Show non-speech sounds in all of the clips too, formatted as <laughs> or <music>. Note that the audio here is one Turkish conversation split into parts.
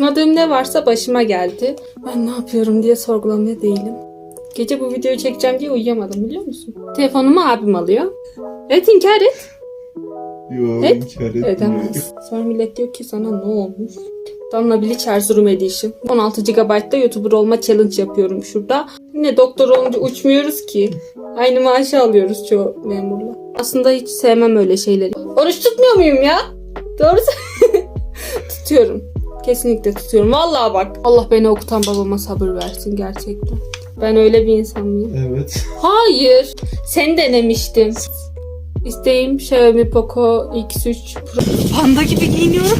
Kınadığım ne varsa başıma geldi. Ben ne yapıyorum diye sorgulamaya değilim. Gece bu videoyu çekeceğim diye uyuyamadım biliyor musun? Telefonumu abim alıyor. Evet inkar et. Yok Evet, inkar etmiyor. Edemez. Sonra millet diyor ki sana ne olmuş? Damla Bilic Erzurum Edition. 16 GB'da YouTuber olma challenge yapıyorum şurada. Yine doktor olunca uçmuyoruz ki. Aynı maaşı alıyoruz çoğu memurla. Aslında hiç sevmem öyle şeyleri. Oruç tutmuyor muyum ya? Doğru <laughs> Tutuyorum. Kesinlikle tutuyorum. Vallahi bak. Allah beni okutan babama sabır versin gerçekten. Ben öyle bir insan mıyım? Evet. <laughs> Hayır. Seni denemiştim. İsteğim Xiaomi Poco X3 Pro. Panda gibi giyiniyorum.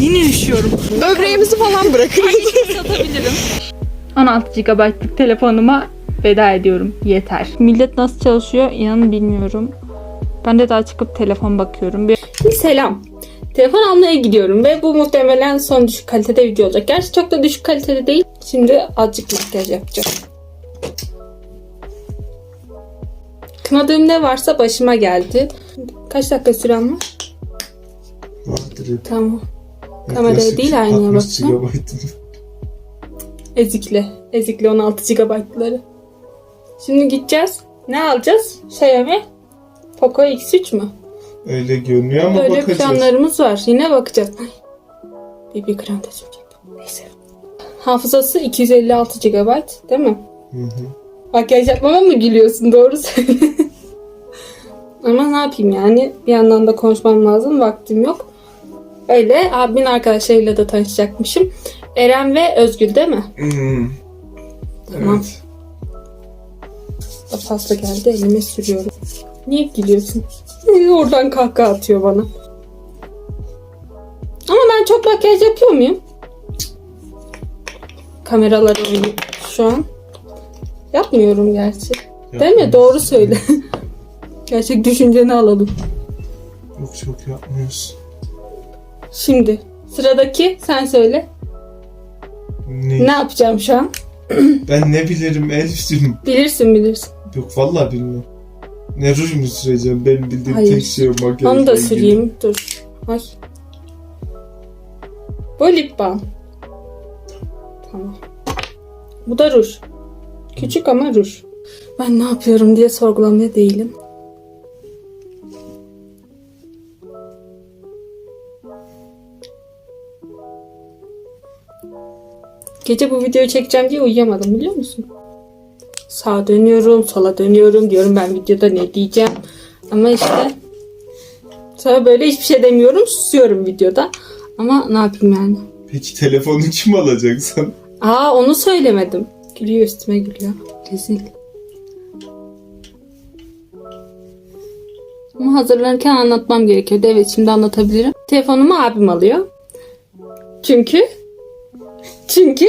Yine üşüyorum. Böbreğimizi falan bırakın. satabilirim. 16 GB'lık telefonuma veda ediyorum. Yeter. Millet nasıl çalışıyor inanın bilmiyorum. Ben de daha çıkıp telefon bakıyorum. Bir... Selam. Telefon almaya gidiyorum ve bu muhtemelen son düşük kalitede video olacak. Gerçi çok da düşük kalitede değil. Şimdi azıcık makyaj yapacağım. Kınadığım ne varsa başıma geldi. Kaç dakika süren var? Vardır. Tamam. Kameraya değil, aynaya 60 bakacağım. GB'ın. Ezikli. Ezikli 16 GB'ları. Şimdi gideceğiz. Ne alacağız? Xiaomi Poco X3 mü? Öyle görünüyor ama Böyle bakacağız. planlarımız var. Yine bakacağız. BB krem de sürecektim. Neyse. Hafızası 256 GB değil mi? Hı hı. Makyaj yapmama mı gülüyorsun? Doğru. <laughs> Ama ne yapayım yani? Bir yandan da konuşmam lazım. Vaktim yok. Öyle abimin arkadaşlarıyla da tanışacakmışım. Eren ve Özgül değil mi? Hmm. Tamam. Evet. Pasta geldi elime sürüyorum. Niye gülüyorsun? Ee, Oradan kahkaha atıyor bana. Ama ben çok makyaj yapıyor muyum? Kameralar oynuyor şu an. Yapmıyorum gerçi. Değil mi? Doğru söyle. <laughs> Gerçek düşünceni alalım. Yok çok yapmıyoruz. Şimdi sıradaki sen söyle. Ne? Ne yapacağım şu an? Ben ne bilirim Elif'cim. Bilirsin bilirsin. Yok vallahi bilmiyorum. Ne ruj mu süreceğim? Benim bildiğim Hayır. tek şey o makyajla Onu da ilgili. süreyim. Dur. Ay. Bu lip balm. Tamam. Bu da ruj. Küçük ama ruj. Ben ne yapıyorum diye sorgulamaya değilim. Gece bu videoyu çekeceğim diye uyuyamadım biliyor musun? Sağa dönüyorum, sola dönüyorum diyorum ben videoda ne diyeceğim. Ama işte sonra böyle hiçbir şey demiyorum, susuyorum videoda. Ama ne yapayım yani? Peki telefonu kim alacak sana? Aa onu söylemedim. Gülüyor üstüme gülüyor. Rezil. Ama hazırlanırken anlatmam gerekiyordu. Evet şimdi anlatabilirim. Telefonumu abim alıyor. Çünkü <laughs> çünkü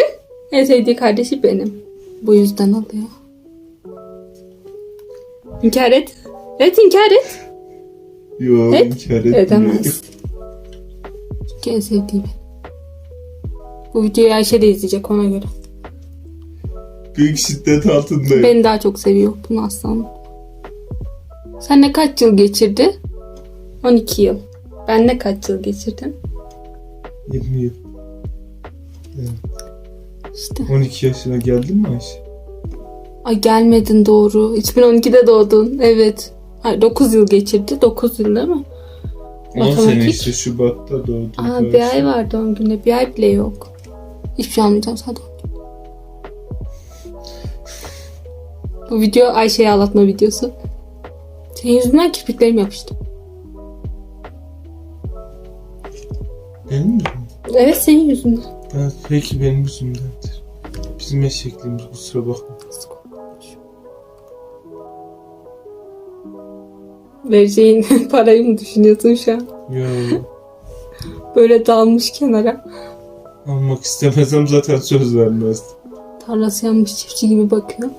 en sevdiği kardeşi benim. Bu yüzden alıyor. İnkar et. Evet inkar et. Yok Evet, inkar etmiyor. Edemez. Çünkü en sevdiği. Bu videoyu Ayşe de izleyecek ona göre. Büyük şiddet altındayım. Beni daha çok seviyor bunu aslanım. Sen ne kaç yıl geçirdi? 12 yıl. Ben ne kaç yıl geçirdim? 20 yıl. İşte. 12 yaşına geldin mi Ayşe? Ay gelmedin doğru. 2012'de doğdun. Evet. Ay 9 yıl geçirdi. 9 yıl değil mi? 10 Matematik. sene işte Şubat'ta doğdum. Aa bir ay var doğum gününe. Bir ay bile yok. Hiçbir şey anlayacağım zaten. Bu video Ayşe'yi ağlatma videosu. Senin yüzünden kirpiklerim yapıştı. Benim mi? Evet senin yüzünden. Ben, peki benim yüzümdendir. Bizim eşekliğimiz kusura bakma. Vereceğin <laughs> parayı mı düşünüyorsun şu an? Böyle dalmış kenara. almak istemesem zaten söz vermezdim. Tarlası yanmış çiftçi gibi bakıyor.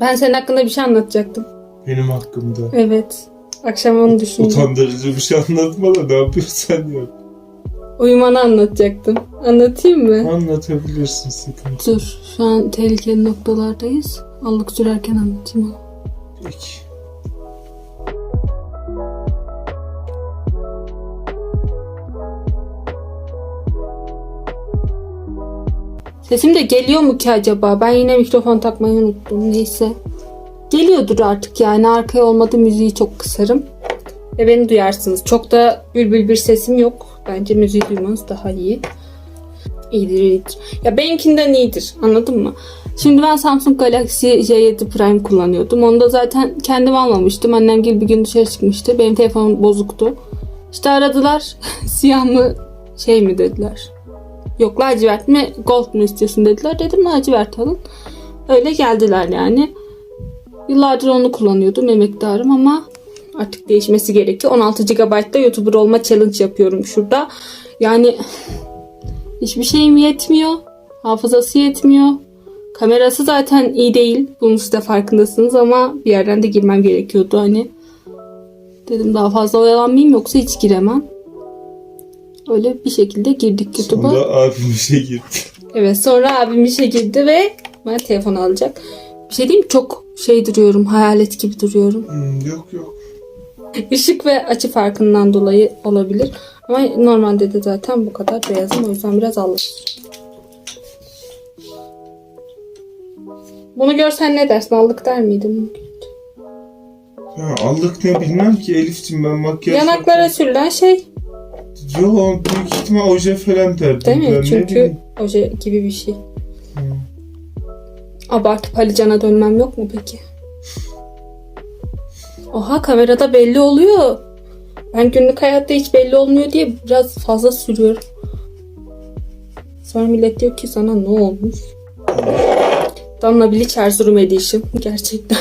Ben senin hakkında bir şey anlatacaktım. Benim hakkımda. Evet. Akşam onu düşündüm. Utandırıcı bir şey anlatma da ne yapıyorsan yap. Uyumanı anlatacaktım. Anlatayım mı? Anlatabilirsin sıkıntı. Dur. Şu an tehlikeli noktalardayız. Allık sürerken anlatayım onu. Peki. Sesim de geliyor mu ki acaba? Ben yine mikrofon takmayı unuttum. Neyse. Geliyordur artık yani. Arkaya olmadı müziği çok kısarım. Ve beni duyarsınız. Çok da bülbül bir sesim yok. Bence müziği duymanız daha iyi. İyidir iyidir. Ya benimkinden iyidir. Anladın mı? Şimdi ben Samsung Galaxy J7 Prime kullanıyordum. Onu da zaten kendim almamıştım. Annem gibi bir gün dışarı çıkmıştı. Benim telefonum bozuktu. İşte aradılar. <laughs> Siyah mı şey mi dediler. Yok lacivert mi gold mu istiyorsun dediler. Dedim lacivert alın. Öyle geldiler yani. Yıllardır onu kullanıyordum emektarım ama artık değişmesi gerekiyor. 16 GB'da YouTuber olma challenge yapıyorum şurada. Yani hiçbir şeyim yetmiyor. Hafızası yetmiyor. Kamerası zaten iyi değil. Bunun siz de farkındasınız ama bir yerden de girmem gerekiyordu hani. Dedim daha fazla oyalanmayayım yoksa hiç giremem. Öyle bir şekilde girdik YouTube'a. Sonra abim işe girdi. Evet sonra abim işe girdi ve bana telefon alacak. Bir şey diyeyim çok şey duruyorum. Hayalet gibi duruyorum. Hmm, yok yok. Işık ve açı farkından dolayı olabilir. Ama normalde de zaten bu kadar beyazım. O yüzden biraz alışır. Bunu görsen ne dersin? Aldık der miydin? Ha, aldık ne bilmem ki Elif'cim ben makyaj Yanaklara sürülen şey. Yok büyük ihtimal oje falan derdim. Değil Ben mi? ne Çünkü oje gibi bir şey. Hı. Abartıp Alican'a dönmem yok mu peki? Oha kamerada belli oluyor. Ben günlük hayatta hiç belli olmuyor diye biraz fazla sürüyorum. Sonra millet diyor ki sana ne olmuş? Damla Bilic Erzurum Edition. Gerçekten.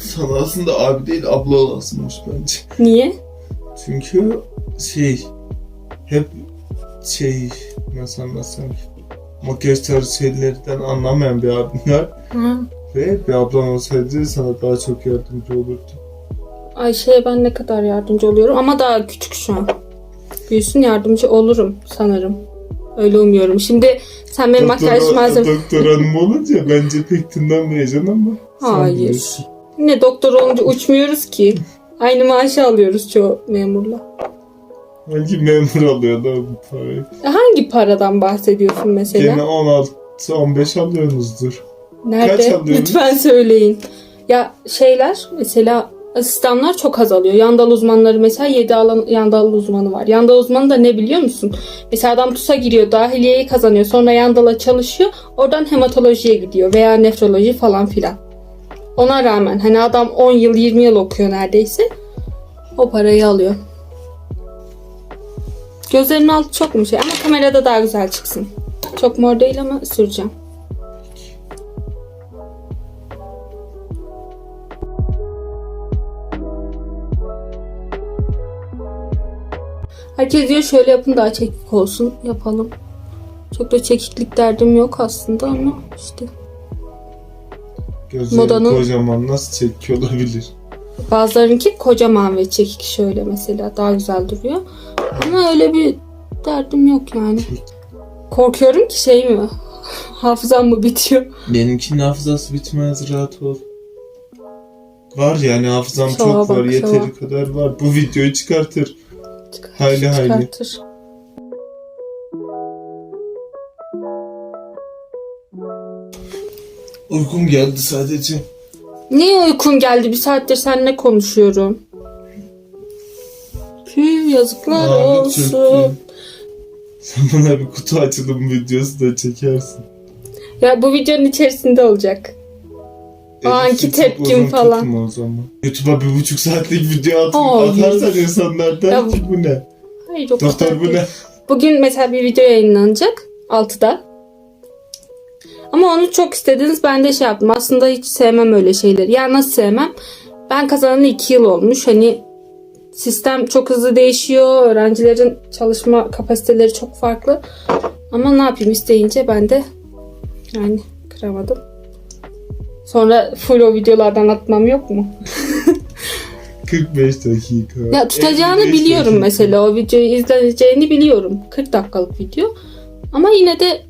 Sana aslında abi değil abla olasınmış bence. Niye? Çünkü şey hep şey nasıl ki makyaj tarzı şeylerden anlamayan bir abim var. Ve bir ablam olsaydı sana daha çok yardımcı olurdu. Ayşe'ye ben ne kadar yardımcı oluyorum ama daha küçük şu an. Büyüsün yardımcı olurum sanırım. Öyle umuyorum. Şimdi sen benim makyaj malzeme... doktor hanım olunca bence pek dinlenmeyeceksin ama. Hayır. Ne doktor olunca uçmuyoruz ki. Aynı maaşı alıyoruz çoğu memurla. Hangi memur alıyor da bu parayı? Hangi paradan bahsediyorsun mesela? Gene 16-15 alıyorsunuzdur. Kaç Nerede? alıyorsunuz? Lütfen söyleyin. Ya şeyler mesela asistanlar çok azalıyor. Yandal uzmanları mesela 7 alan yandal uzmanı var. Yandal uzmanı da ne biliyor musun? Mesela adam TUS'a giriyor, dahiliyeyi kazanıyor. Sonra yandala çalışıyor. Oradan hematolojiye gidiyor veya nefroloji falan filan. Ona rağmen hani adam 10 yıl 20 yıl okuyor neredeyse. O parayı alıyor. Gözlerinin altı çok mu şey ama kamerada daha güzel çıksın. Çok mor değil ama süreceğim. Herkes diyor şöyle yapın daha çekik olsun. Yapalım. Çok da çekiklik derdim yok aslında ama işte Gözleri Modanın- kocaman nasıl çekiyor olabilir? bazılarınki kocaman ve çekik şöyle mesela daha güzel duruyor. Ama öyle bir derdim yok yani. Korkuyorum ki şey mi? <laughs> Hafızam mı bitiyor? Benimkinin hafızası bitmez rahat ol. Var yani hafızam Şova çok var bak, yeteri şova. kadar var. Bu videoyu çıkartır. Çıkar- Hayli hayli. çıkartır. Uykum geldi sadece. Niye uykun geldi? Bir saattir seninle konuşuyorum. Püh yazıklar Lanet olsun. çöktü. Sen bana bir kutu açılım videosu da çekersin. Ya bu videonun içerisinde olacak. O anki Elif'i çok tepkim uzun falan. tutma o zaman. YouTube'a bir buçuk saatlik video atıp Hayır. atarsan insanlar der Ya ki bu ne? Hayır o Doktor kadar bu değil. ne? Bugün mesela bir video yayınlanacak 6'da. Ama onu çok istediniz. Ben de şey yaptım. Aslında hiç sevmem öyle şeyleri. Ya nasıl sevmem? Ben kazanalı 2 yıl olmuş. Hani sistem çok hızlı değişiyor. Öğrencilerin çalışma kapasiteleri çok farklı. Ama ne yapayım isteyince ben de yani kıramadım. Sonra full o videolardan atmam yok mu? <laughs> 45 dakika. Ya tutacağını 55 biliyorum dakika. mesela. O videoyu izleneceğini biliyorum. 40 dakikalık video. Ama yine de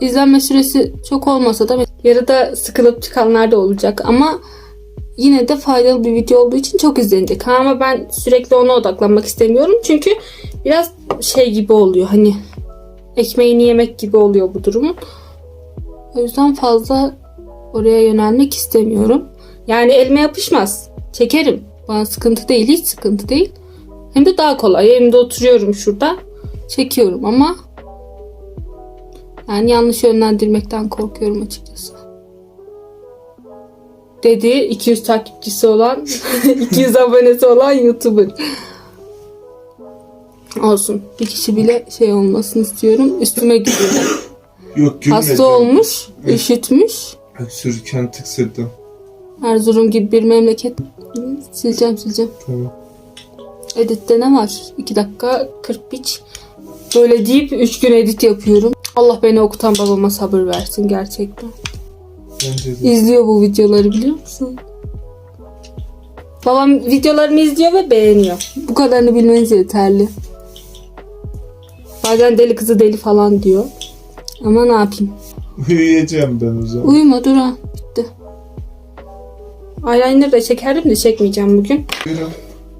izlenme süresi çok olmasa da yarıda sıkılıp çıkanlar da olacak. Ama yine de faydalı bir video olduğu için çok izlenecek. Ama ben sürekli ona odaklanmak istemiyorum. Çünkü biraz şey gibi oluyor. Hani ekmeğini yemek gibi oluyor bu durumun. O yüzden fazla oraya yönelmek istemiyorum. Yani elime yapışmaz. Çekerim. Bana sıkıntı değil. Hiç sıkıntı değil. Hem de daha kolay. Evimde oturuyorum şurada. Çekiyorum ama yani yanlış yönlendirmekten korkuyorum açıkçası. Dedi 200 takipçisi olan <laughs> 200 abonesi olan YouTuber. Olsun. Bir kişi bile şey olmasını istiyorum. Üstüme gidiyor. <coughs> Yok gülme. Hasta olmuş, üşütmüş. Öksürürken tıksırdım. Erzurum gibi bir memleket. Sileceğim sileceğim. Tamam. Editte ne var? 2 dakika 40 piç. Böyle deyip 3 gün edit yapıyorum. Allah beni okutan babama sabır versin gerçekten. İzliyor bu videoları biliyor musun? Babam videolarımı izliyor ve beğeniyor. Bu kadarını bilmeniz yeterli. Bazen deli kızı deli falan diyor. Ama ne yapayım? Uyuyacağım ben o zaman. Uyuma dur ha. Bitti. Eyeliner de çekerdim de çekmeyeceğim bugün. Buyurun.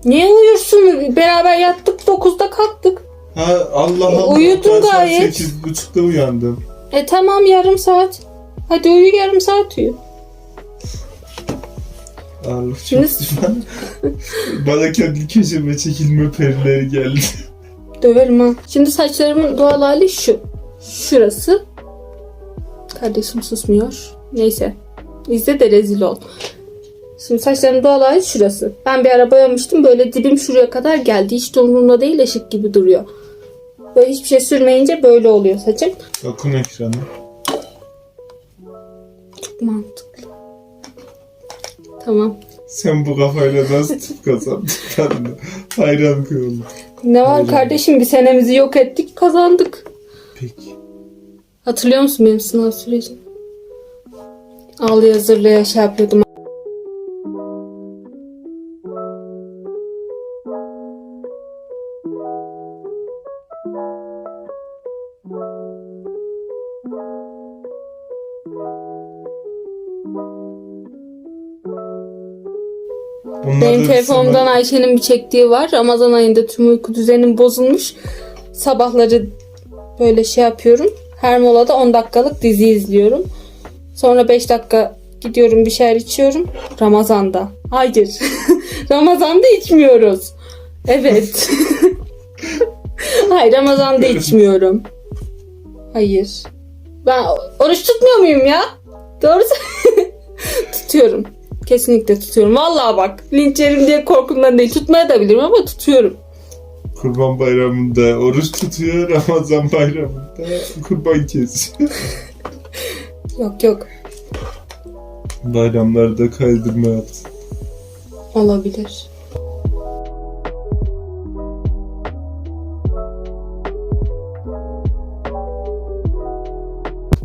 Niye uyursun? Beraber yattık 9'da kalktık. Ha Allah E, Allah. uyudun gayet. 8.30'da uyandım. E tamam yarım saat. Hadi uyu yarım saat uyu. Allah çok güzel. <laughs> Bana kendi köşeme çekilme perileri geldi. Döverim ha. Şimdi saçlarımın doğal hali şu. Şurası. Kardeşim susmuyor. Neyse. İzle de rezil ol. Şimdi saçlarımın doğal hali şurası. Ben bir ara boyamıştım. Böyle dibim şuraya kadar geldi. Hiç de umurumda değil. ışık gibi duruyor. Böyle hiçbir şey sürmeyince böyle oluyor saçım. Bakın ekrana. Mantıklı. Tamam. Sen bu kafayla nasıl tıp kazandın? <laughs> Hayran kaldım. Ne var Aynen. kardeşim? Bir senemizi yok ettik. Kazandık. Peki. Hatırlıyor musun benim sınav sürecini? Ağlaya zırlaya şey yapıyordum. Telefonumdan Ayşe'nin bir çektiği var. Ramazan ayında tüm uyku düzenim bozulmuş. Sabahları böyle şey yapıyorum. Her molada 10 dakikalık dizi izliyorum. Sonra 5 dakika gidiyorum bir şeyler içiyorum. Ramazan'da. Hayır. <laughs> Ramazan'da içmiyoruz. Evet. <laughs> Hayır Ramazan'da içmiyorum. Hayır. Ben oruç tutmuyor muyum ya? Doğru. <laughs> Tutuyorum. Kesinlikle tutuyorum. Vallahi bak linç yerim diye korkumdan değil. Tutmaya da bilirim ama tutuyorum. Kurban bayramında oruç tutuyor, Ramazan bayramında kurban kesiyor. <laughs> Yok yok. Bayramlarda kaydırma yaptı. Olabilir.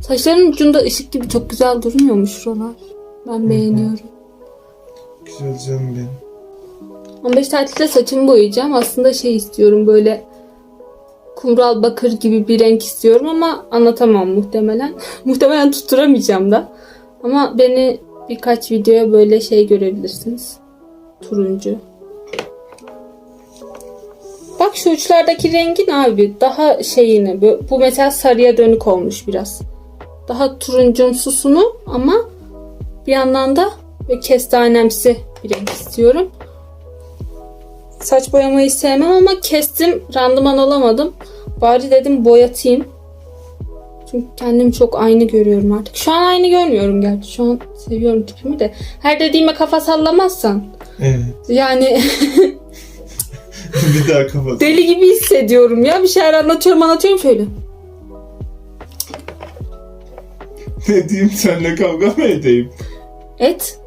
Saçların ucunda ışık gibi çok güzel durmuyormuş şuralar. Ben beğeniyorum. Güzel canım benim. 15 tatilde saçımı boyayacağım. Aslında şey istiyorum böyle kumral bakır gibi bir renk istiyorum ama anlatamam muhtemelen. <laughs> muhtemelen tutturamayacağım da. Ama beni birkaç videoya böyle şey görebilirsiniz. Turuncu. Bak şu uçlardaki rengin abi daha şeyini bu, mesela sarıya dönük olmuş biraz. Daha turuncumsusunu ama bir yandan da ve kestanemsi bir renk istiyorum. Saç boyamayı sevmem ama kestim. Randıman alamadım. Bari dedim boyatayım. Çünkü kendimi çok aynı görüyorum artık. Şu an aynı görmüyorum gerçi. Şu an seviyorum tipimi de. Her dediğime kafa sallamazsan. Evet. Yani <laughs> bir daha kapat. <laughs> deli gibi hissediyorum ya. Bir şeyler anlatıyorum anlatıyorum şöyle. ne diyeyim senle kavga mı edeyim? Et.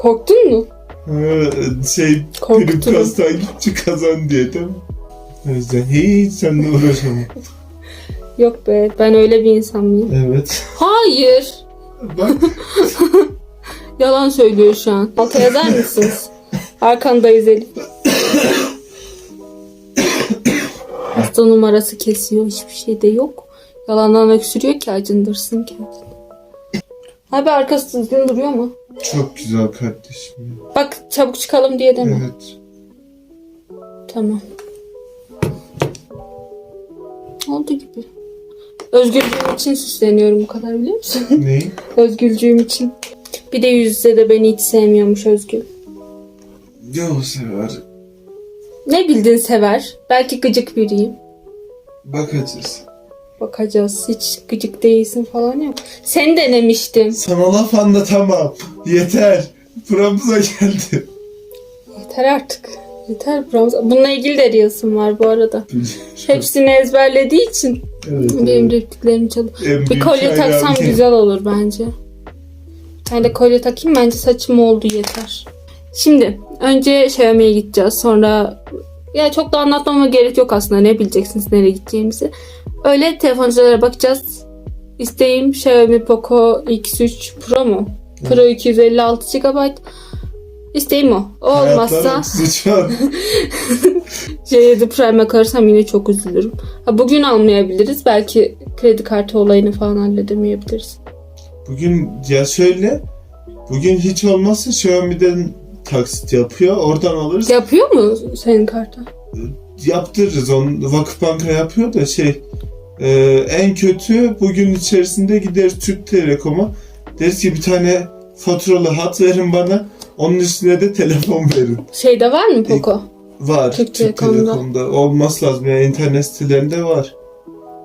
Korktun mu? Ha, şey Korkuturum. prim kas takipçi kazan diye değil mi? O yüzden hiç seninle uğraşamam. <laughs> Yok be ben öyle bir insan mıyım? Evet. Hayır. Bak <laughs> Yalan söylüyor şu an. Alta yazar mısınız? <laughs> Arkandayız Elif. Hasta numarası kesiyor. Hiçbir şey de yok. Yalandan öksürüyor ki acındırsın kendini. Abi arkası düzgün duruyor mu? Çok güzel kardeşim. ya. Bak çabuk çıkalım diye deme. Evet. Tamam. Oldu gibi. Özgürlüğüm için süsleniyorum bu kadar biliyor musun? <laughs> Ne? <laughs> Özgürlüğüm için. Bir de yüz yüze de beni hiç sevmiyormuş Özgül. Yo sever. Ne bildin sever. Belki gıcık biriyim. Bakacağız. Bakacağız. Hiç gıcık değilsin falan yok. Seni denemiştim. Sana laf anlatamam. Yeter. Buramıza geldi. Yeter artık. Yeter Bronz. Bununla ilgili de reels'im var bu arada. <laughs> Hepsini ezberlediği için Evet, benim evet. repliklerimi çalıyor. Bir kolye hayran. taksam güzel olur bence. Bir tane de kolye takayım bence saçım oldu yeter. Şimdi önce Xiaomi'ye gideceğiz. Sonra ya çok da anlatmama gerek yok aslında. Ne bileceksiniz nereye gideceğimizi. Öyle telefonculara bakacağız. İsteğim Xiaomi Poco X3 Pro mu? Pro 256 GB. İsteğim o. O olmazsa Hayatlar şu an. J7 Prime'e kalırsam yine çok üzülürüm. Ha, bugün almayabiliriz. Belki kredi kartı olayını falan halledemeyebiliriz. Bugün ya şöyle. Bugün hiç olmazsa Xiaomi'den taksit yapıyor. Oradan alırız. Yapıyor mu senin kartın? Yaptırırız. Onu Vakıfbanka yapıyor da şey e, en kötü bugün içerisinde gideriz Türk Telekom'a. Deriz ki bir tane faturalı hat verin bana. Onun üstüne de telefon verin. Şeyde var mı Poco? Var. Türk Türk, Telekom'da. Telekom'da. Olması lazım. Yani internet sitelerinde var.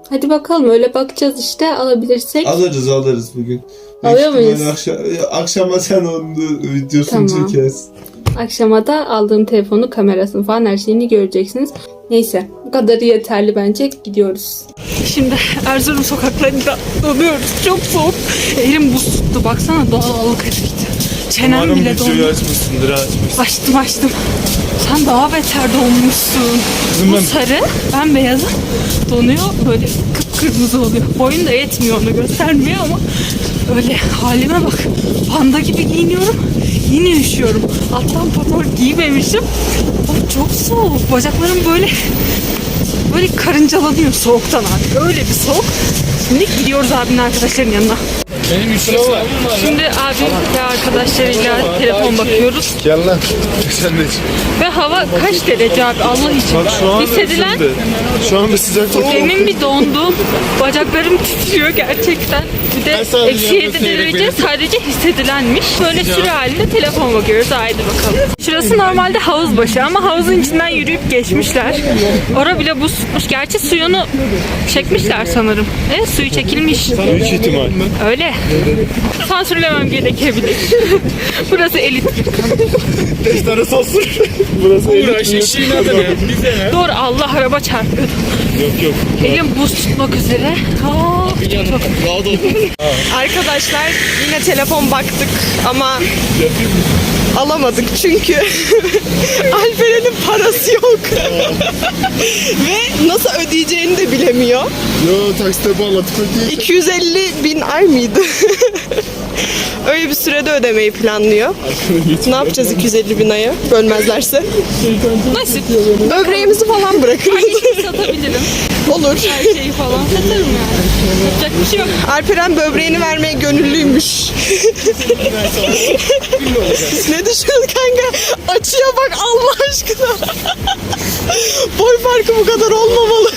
Hadi bakalım öyle bakacağız işte alabilirsek. Alırız alırız bugün. Alıyor muyuz? Akşam, akşama sen onun videosunu Tamam. çekersin. Akşama da aldığım telefonu kamerasını falan her şeyini göreceksiniz. Neyse bu kadarı yeterli bence gidiyoruz. Şimdi Erzurum sokaklarında donuyoruz. Çok soğuk. Elim buz tuttu. Baksana doğallık etkisi. Çenem bile dondu. açmışsındır açmış. Açtım açtım. Sen daha beter donmuşsun. Bu sarı, ben beyazım. Donuyor böyle kıpkırmızı oluyor. Boyun da yetmiyor onu göstermiyor ama öyle halime bak. Panda gibi giyiniyorum. Yine üşüyorum. Alttan patron giymemişim. Of çok soğuk. Bacaklarım böyle böyle karıncalanıyor soğuktan abi. Öyle bir soğuk. Şimdi gidiyoruz abinin arkadaşların yanına. Benim 3 lira var. Şimdi abim ve arkadaşlarıyla telefon bakıyoruz. Gel lan. <laughs> Sen de. Ve hava kaç derece abi Allah için? Bak şu an Hissedilen ısındı. Şu an bir sıcaklık. Demin bir dondum. Bacaklarım titriyor gerçekten. Bir de eksi 7 yapıyorum, derece benim- sadece hissedilenmiş. Böyle sürü halinde telefon bakıyoruz. Haydi bakalım. Şurası normalde havuz başı ama havuzun içinden yürüyüp geçmişler. Ora bile buz tutmuş. Gerçi suyunu çekmişler sanırım. Evet suyu çekilmiş. Büyük ihtimal. Öyle. Sansürlemem gerekebilir. <laughs> Burası elit Beş tane sosur. Burası elit mi? Eşeğin adı ne? Bize ne? Doğru Allah araba çarpıyordu. Yok yok. Elim buz tutmak üzere. Aa, çok <laughs> Rahat ol. <laughs> Arkadaşlar yine telefon baktık ama alamadık çünkü <laughs> Alperen'in parası yok. Ve nasıl ödeyeceğini de bilemiyor. Yo taksite bağladık ödeyeceğim. 250 bin ay mıydı? Öyle bir sürede ödemeyi planlıyor. Ne yapacağız 250 bin ayı? Bölmezlerse. nasip. Böbreğimizi falan bırakırız. Satabilirim. Olur. Her şeyi falan satarım yani. Yapacak bir şey yok. Alperen böbreğini vermeye gönüllüymüş. ne düşünüyorsun kanka? Açıya bak Allah aşkına. Boy farkı bu kadar olmamalı.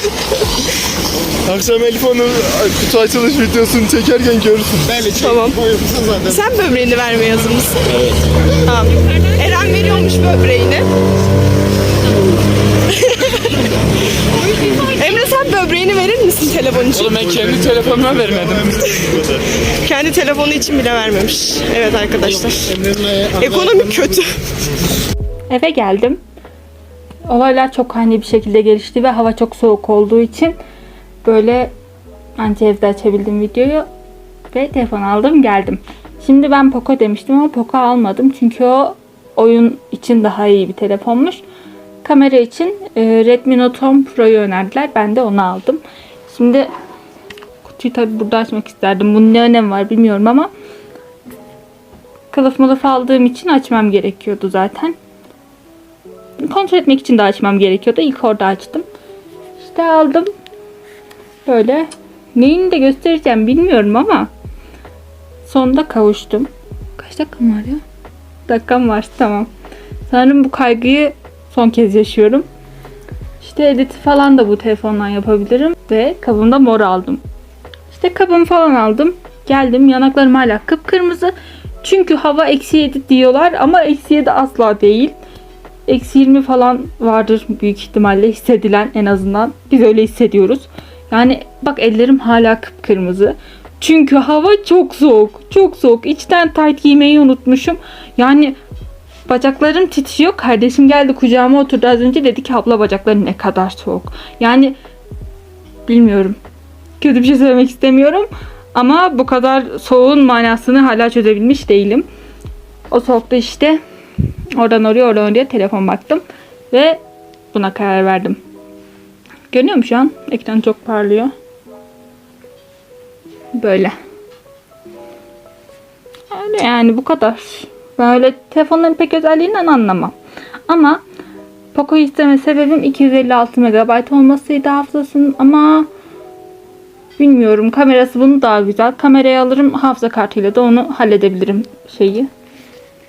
Akşam Elif onun kutu açılış videosunu çekerken görürsün. Tamam. Zaten. Sen böbreğini vermeye hazır mısın? Evet. Tamam. Eren veriyormuş böbreğini. <laughs> Emre sen böbreğini verir misin telefon için? Oğlum ben kendi telefonuma vermedim. Kendi telefonu için bile vermemiş. Evet arkadaşlar. Ekonomi kötü. Eve geldim. Olaylar çok ani bir şekilde gelişti ve hava çok soğuk olduğu için böyle anca evde açabildim videoyu ve telefon aldım geldim. Şimdi ben Poco demiştim ama Poco almadım çünkü o oyun için daha iyi bir telefonmuş. Kamera için e, Redmi Note 10 Pro'yu önerdiler. Ben de onu aldım. Şimdi kutuyu tabi burada açmak isterdim. Bunun ne önemi var bilmiyorum ama kılıf mılıf aldığım için açmam gerekiyordu zaten kontrol etmek için de açmam gerekiyordu. İlk orada açtım. İşte aldım. Böyle. Neyini de göstereceğim bilmiyorum ama sonunda kavuştum. Kaç dakikam var ya? Dakikam var tamam. Sanırım bu kaygıyı son kez yaşıyorum. İşte editi falan da bu telefondan yapabilirim. Ve kabımda mor aldım. İşte kabımı falan aldım. Geldim yanaklarım hala kıpkırmızı. Çünkü hava eksi 7 diyorlar ama eksi 7 asla değil. Eksi 20 falan vardır büyük ihtimalle hissedilen en azından. Biz öyle hissediyoruz. Yani bak ellerim hala kıpkırmızı. Çünkü hava çok soğuk. Çok soğuk. İçten tayt giymeyi unutmuşum. Yani bacaklarım titriyor. Kardeşim geldi kucağıma oturdu az önce dedi ki abla bacakların ne kadar soğuk. Yani bilmiyorum. Kötü bir şey söylemek istemiyorum. Ama bu kadar soğuğun manasını hala çözebilmiş değilim. O soğukta işte oradan oraya oradan oraya telefon baktım. Ve buna karar verdim. Görünüyor mu şu an? Ekran çok parlıyor. Böyle. Öyle yani bu kadar. Ben öyle telefonların pek özelliğinden anlamam. Ama Poco'yu isteme sebebim 256 MB olmasıydı hafızasının ama bilmiyorum kamerası bunu daha güzel. Kamerayı alırım hafıza kartıyla da onu halledebilirim şeyi.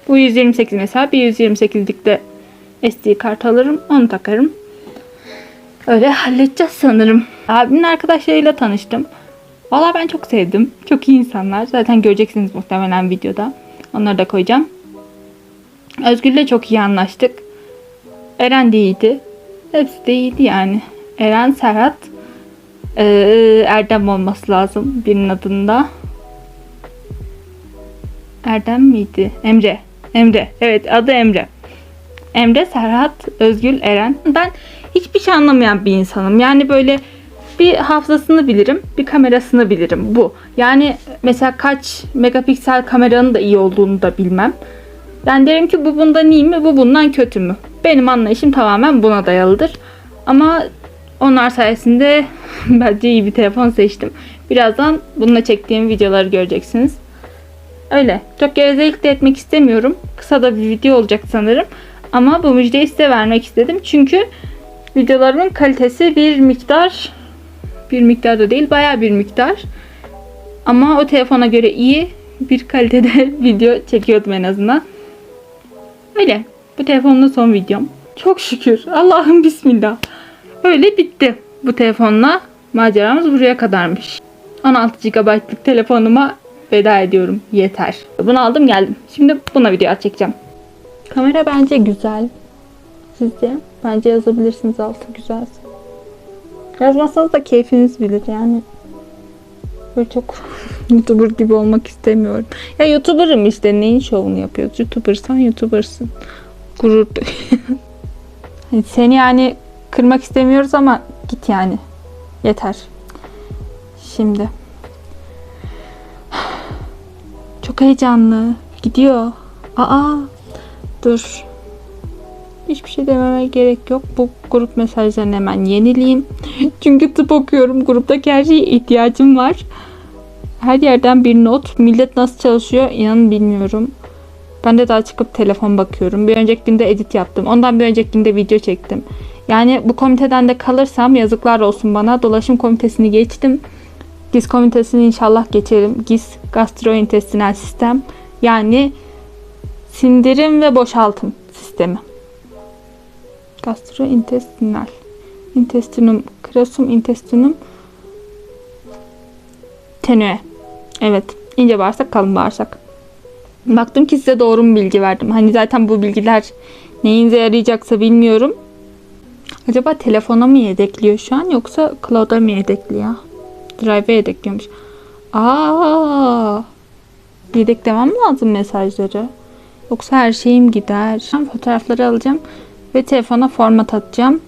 Bu 128 mesela bir 128'likte SD kart alırım onu takarım. Öyle halledeceğiz sanırım. Abimin arkadaşlarıyla tanıştım. Valla ben çok sevdim. Çok iyi insanlar. Zaten göreceksiniz muhtemelen videoda. Onları da koyacağım. Özgür'le çok iyi anlaştık. Eren de iyiydi. Hepsi de iyiydi yani. Eren, Serhat, ee, Erdem olması lazım birinin adında. Erdem miydi? Emre. Emre. Evet adı Emre. Emre, Serhat, Özgül, Eren. Ben hiçbir şey anlamayan bir insanım. Yani böyle bir hafızasını bilirim, bir kamerasını bilirim. Bu. Yani mesela kaç megapiksel kameranın da iyi olduğunu da bilmem. Ben derim ki bu bundan iyi mi, bu bundan kötü mü? Benim anlayışım tamamen buna dayalıdır. Ama onlar sayesinde <laughs> bence iyi bir telefon seçtim. Birazdan bununla çektiğim videoları göreceksiniz. Öyle. Çok gevezelik de etmek istemiyorum. Kısa da bir video olacak sanırım. Ama bu müjdeyi size vermek istedim. Çünkü videolarımın kalitesi bir miktar bir miktar da değil baya bir miktar. Ama o telefona göre iyi bir kalitede <laughs> video çekiyordum en azından. Öyle. Bu telefonla son videom. Çok şükür. Allah'ım bismillah. Öyle bitti. Bu telefonla maceramız buraya kadarmış. 16 GB'lık telefonuma veda ediyorum. Yeter. Bunu aldım geldim. Şimdi buna video çekeceğim. Kamera bence güzel. Sizce? Bence yazabilirsiniz altı güzel. Yazmazsanız da keyfiniz bilir yani. Böyle çok <laughs> YouTuber gibi olmak istemiyorum. Ya YouTuber'ım işte neyin şovunu yapıyoruz? YouTuber'san YouTuber'sın. Gurur <laughs> Seni yani kırmak istemiyoruz ama git yani. Yeter. Şimdi. <sighs> Çok heyecanlı. Gidiyor. Aa. Dur. Hiçbir şey dememe gerek yok. Bu grup mesajlarını hemen yenileyim. <laughs> Çünkü tıp okuyorum. Gruptaki her şeye ihtiyacım var. Her yerden bir not. Millet nasıl çalışıyor inanın bilmiyorum. Ben de daha çıkıp telefon bakıyorum. Bir önceki günde edit yaptım. Ondan bir önceki günde video çektim. Yani bu komiteden de kalırsam yazıklar olsun bana. Dolaşım komitesini geçtim. GIS komitesini inşallah geçerim. GIS gastrointestinal sistem. Yani sindirim ve boşaltım sistemi. Gastrointestinal. Intestinum, krasum intestinum tenue. Evet. ince bağırsak, kalın bağırsak. Baktım ki size doğru mu bilgi verdim. Hani zaten bu bilgiler neyinize yarayacaksa bilmiyorum. Acaba telefona mı yedekliyor şu an yoksa cloud'a mı yedekliyor? Drive'e yedekliyormuş. Aa! Yedeklemem lazım mesajları. Yoksa her şeyim gider. Ben fotoğrafları alacağım ve telefona format atacağım.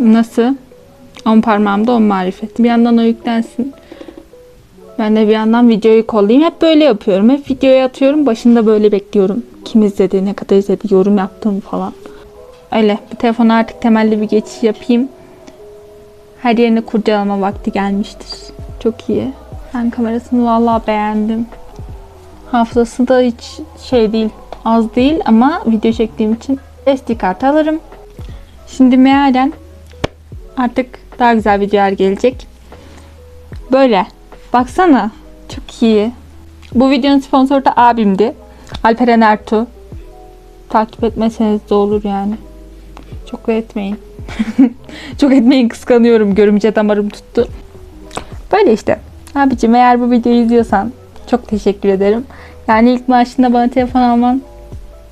Nasıl? On parmağımda on marifet. Bir yandan o yüklensin. Ben de bir yandan videoyu kollayayım. Hep böyle yapıyorum. Hep videoyu atıyorum. Başında böyle bekliyorum. Kim izledi, ne kadar izledi, yorum yaptım falan. Öyle. Bu telefona artık temelli bir geçiş yapayım. Her yerini kurcalama vakti gelmiştir. Çok iyi. Ben kamerasını vallahi beğendim. Hafızası da hiç şey değil, az değil ama video çektiğim için SD kart alırım. Şimdi mealen artık daha güzel videolar gelecek. Böyle. Baksana. Çok iyi. Bu videonun sponsoru da abimdi. Alperen Ertuğ. Takip etmeseniz de olur yani. Çok etmeyin. <laughs> Çok etmeyin kıskanıyorum. Görümce damarım tuttu. Böyle işte. Abicim eğer bu videoyu izliyorsan çok teşekkür ederim. Yani ilk maaşında bana telefon alman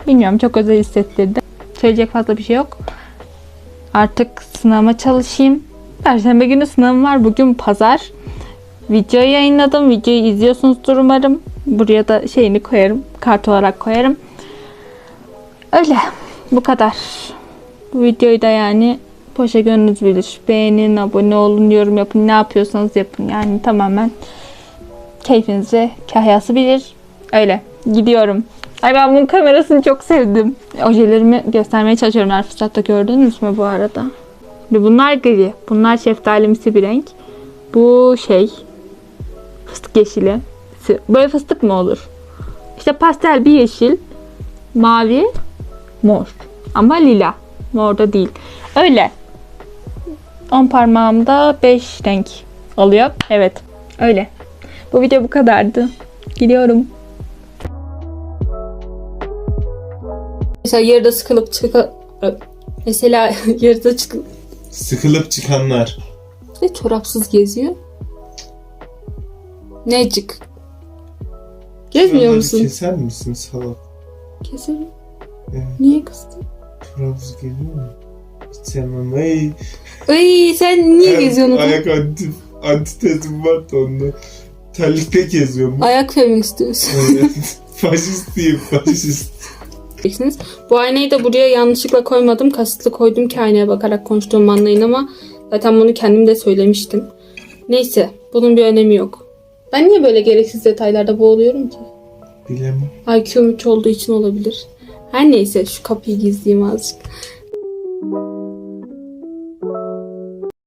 bilmiyorum çok özel hissettirdi. Söyleyecek fazla bir şey yok. Artık sınavıma çalışayım. Perşembe günü sınavım var. Bugün pazar. Videoyu yayınladım. Videoyu izliyorsunuzdur umarım. Buraya da şeyini koyarım. Kart olarak koyarım. Öyle. Bu kadar. Bu videoyu da yani poşa gönlünüz bilir. Beğenin, abone olun, yorum yapın. Ne yapıyorsanız yapın. Yani tamamen keyfinize kahyası bilir. Öyle. Gidiyorum. Ay ben bunun kamerasını çok sevdim. Ojelerimi göstermeye çalışıyorum her fırsatta gördünüz mü bu arada? Bunlar gri. Bunlar şeftalimsi bir renk. Bu şey fıstık yeşili. Böyle fıstık mı olur? İşte pastel bir yeşil, mavi, mor. Ama lila. Mor da değil. Öyle. 10 parmağımda 5 renk oluyor. Evet. Öyle. Bu video bu kadardı. Gidiyorum. Mesela yarıda sıkılıp çıka... Mesela <laughs> yarıda çıkıp... Sıkılıp çıkanlar. Ne çorapsız geziyor? Necik? Gezmiyor Şuraları musun? Keser misin salak? Keserim. Evet. Niye kızdın? Çorapsız geliyor mu? Sevmem. Ay. Ay sen niye geziyorsun? Ayak anti, antitezim var da onda. Terlikle geziyorum. Ayak feminist diyorsun. Evet. Faşistiyim <laughs> faşist. Diyeceksiniz. Bu aynayı da buraya yanlışlıkla koymadım. Kasıtlı koydum ki aynaya bakarak konuştuğumu anlayın ama zaten bunu kendim de söylemiştim. Neyse bunun bir önemi yok. Ben niye böyle gereksiz detaylarda boğuluyorum ki? Bilemem. IQ'm 3 olduğu için olabilir. Her neyse şu kapıyı gizleyeyim azıcık.